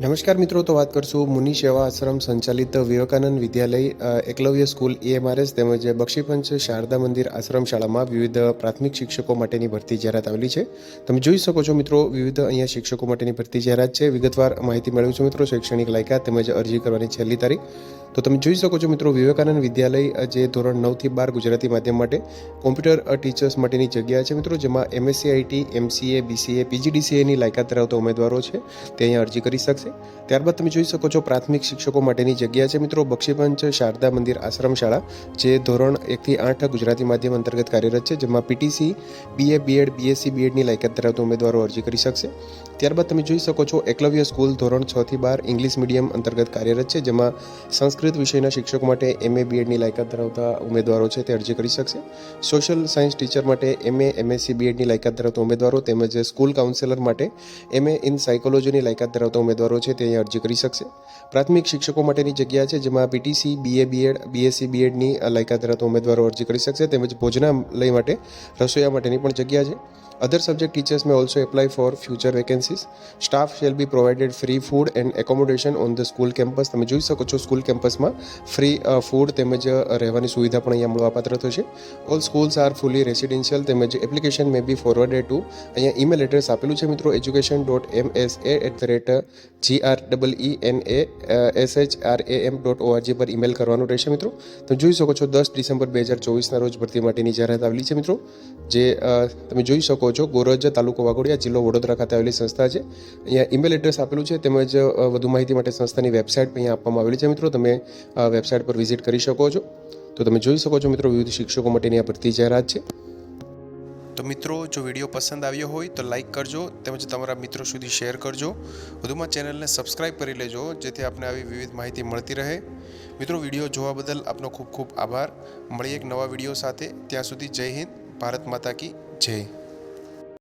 નમસ્કાર મિત્રો, તો વાત કરશું મુનિ સેવા આશ્રમ સંચાલિત વિવેકાનંદ વિદ્યાલય એકલવ્ય સ્કૂલ ઈએમઆરએસ તેમજ બક્ષીપંચ શારદા મંદિર આશ્રમ શાળામાં વિવિધ પ્રાથમિક શિક્ષકો માટેની ભરતી જાહેરાત આવેલી છે. તમે જોઈ શકો છો મિત્રો, વિવિધ અહીંયા શિક્ષકો માટેની ભરતી જાહેરાત છે. વિગતવાર માહિતી મેળવીશું મિત્રો, શૈક્ષણિક લાયકાત તેમજ અરજી કરવાની છેલ્લી તારીખ. તો તમે જોઈ શકો છો મિત્રો, વિવેકાનંદ વિદ્યાલય જે ધોરણ નવથી બાર ગુજરાતી માધ્યમ માટે કોમ્પ્યુટર ટીચર્સ માટેની જગ્યા છે મિત્રો, જેમાં એમએસસી આઈટી એમસીએ બીસીએ પીજીડીસીએની લાયકાત ધરાવતા ઉમેદવારો છે. તે અહીંયા અરજી કરી શકશે. ત્યારબાદ તમે જોઈ શકો છો, પ્રાથમિક શિક્ષકો માટેની જગ્યા છે મિત્રો, બક્ષીપંચ શારદા મંદિર આશ્રમ શાળા જે ધોરણ એકથી આઠ ગુજરાતી માધ્યમ અંતર્ગત કાર્યરત છે, જેમાં પીટીસી બીએ બીએડ બીએસસી બીએડની લાયકાત ધરાવતા ઉમેદવારો અરજી કરી શકશે. ત્યારબાદ તમે જોઈ શકો છો એકલવ્ય સ્કૂલ ધોરણ છ થી બાર ઇંગ્લિશ મીડિયમ અંતર્ગત કાર્યરત છે, જેમાં સંસ્કૃત વિષયના શિક્ષકો માટે એમએ બીએડની લાયકાત ધરાવતા ઉમેદવારો છે તે અરજી કરી શકશે. સોશિયલ સાયન્સ ટીચર માટે એમએ એમએસસી બીએડની લાયકાત ધરાવતા ઉમેદવારો તેમજ સ્કૂલ કાઉન્સેલર માટે એમએ ઇન સાયકોલોજીની લાયકાત ધરાવતા ઉમેદવારો છે તે અહીં અરજી કરી શકશે. પ્રાથમિક શિક્ષકો માટેની જગ્યા છે, જેમાં પીટીસી બીએ બીએડ બીએસસી બીએડની લાયકાત ધરાવતા ઉમેદવારો અરજી કરી શકશે તેમજ ભોજનાલય માટે રસોઈયા માટેની પણ જગ્યા છે. Other subject teachers may also apply for future vacancies staff shall be provided free food and accommodation on the school campus તમે જોઈ શકો છો સ્કૂલ કેમ્પસમાં ફ્રી ફૂડ તેમજ રહેવાની સુવિધા પણ અહીંયા મળવાપાત્ર થશે. All schools are fully residential તેમજ application may be forwarded to અહીંયા ઈમેલ એડ્રેસ આપેલું છે મિત્રો education dot M S A at the rate G R double E N A S H R A M dot ORG પર email કરવાનું રહેશે મિત્રો. તમે જોઈ શકો છો, દસ ડિસેમ્બર બે હજાર ચોવીસના રોજ ભરતી માટેની જાહેરાત આવેલી છે મિત્રો. જે તમે જોઈ શકો છો, ગોરજ તાલુકો વાઘોડિયા, જિલ્લો વડોદરા ખાતે આવેલી સંસ્થા છે. અહીંયા ઈમેલ એડ્રેસ આપેલું છે, તેમજ વધુ માહિતી માટે સંસ્થાની વેબસાઇટ અહીંયા આપવામાં આવેલી છે મિત્રો. તમે વેબસાઇટ પર વિઝિટ કરી શકો છો. તો તમે જોઈ શકો છો મિત્રો, વિવિધ શિક્ષકો માટેની આ ભરતી જાહેરાત છે. તો મિત્રો, જો વીડિયો પસંદ આવ્યો હોય, તો લાઇક કરજો, તેમજ તમારા મિત્રો સુધી શેર કરજો. વધુમાં ચેનલને સબસ્ક્રાઇબ કરી લેજો, જેથી આપને આવી વિવિધ માહિતી મળતી રહે. મિત્રો, વીડિયો જોવા બદલ આપનો ખૂબ ખૂબ આભાર. મળીએ એક નવા વીડિયો સાથે. ત્યાં સુધી જય હિન્દ, ભારત માતા કી જય.